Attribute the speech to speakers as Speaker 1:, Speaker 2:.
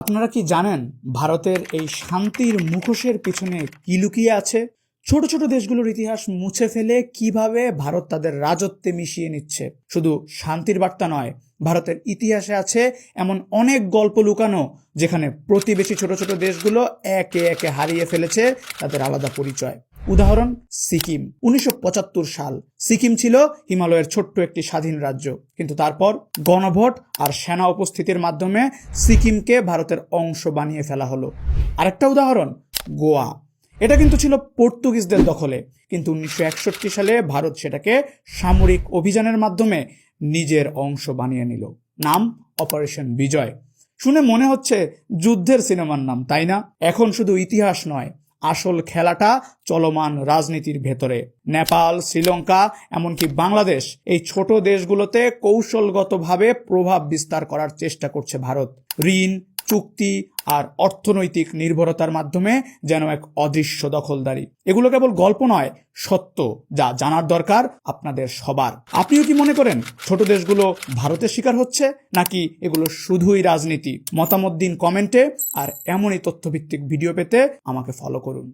Speaker 1: আপনারা কি জানেন ভারতের এই শান্তির মুখোশের পিছনে কি লুকিয়ে আছে? ছোট ছোট দেশগুলোর ইতিহাস মুছে ফেলে কীভাবে ভারত তাদের রাজত্বে মিশিয়ে নিচ্ছে? শুধু শান্তির বার্তা নয়, ভারতের ইতিহাসে আছে এমন অনেক গল্প লুকানো যেখানে প্রতিবেশী ছোট ছোট দেশগুলো একে একে হারিয়ে ফেলেছে তাদের আলাদা পরিচয়। উদাহরণ, সিকিম, উনিশশো পঁচাত্তর সাল। সিকিম ছিল হিমালয়ের ছোট্ট একটি স্বাধীন রাজ্য। কিন্তু তারপর গণভোট আর সেনা উপস্থিতির মাধ্যমে সিকিমকে ভারতের অংশ বানিয়ে ফেলা হলো। আরেকটা উদাহরণ, গোয়া। এটা কিন্তু ছিল পর্তুগিজদের দখলে। কিন্তু উনিশশো একষট্টি সালে ভারত সেটাকে সামরিক অভিযানের মাধ্যমে নিজের অংশ বানিয়ে নিল। নাম, অপারেশন বিজয়। শুনে মনে হচ্ছে যুদ্ধের সিনেমার নাম, তাই না? এখন শুধু ইতিহাস নয় আসল খেলাটা চলমান রাজনীতির ভেতরে। নেপাল, শ্রীলঙ্কা, এমনকি বাংলাদেশ এই ছোট দেশগুলোতে কৌশলগতভাবে প্রভাব বিস্তার করার চেষ্টা করছে ভারত। ঋণ চুক্তি আর অর্থনৈতিক নির্ভরতার মাধ্যমে যেন এক অদৃশ্য দখলদারি। এগুলো কেবল গল্প নয়, সত্য, যা জানার দরকার আপনাদের সবার। আপনিও কি মনে করেন ছোট দেশগুলো ভারতের শিকার হচ্ছে, নাকি এগুলো শুধুই রাজনীতি? মতামত দিন কমেন্টে আর এমনই তথ্যভিত্তিক ভিডিও পেতে আমাকে ফলো করুন।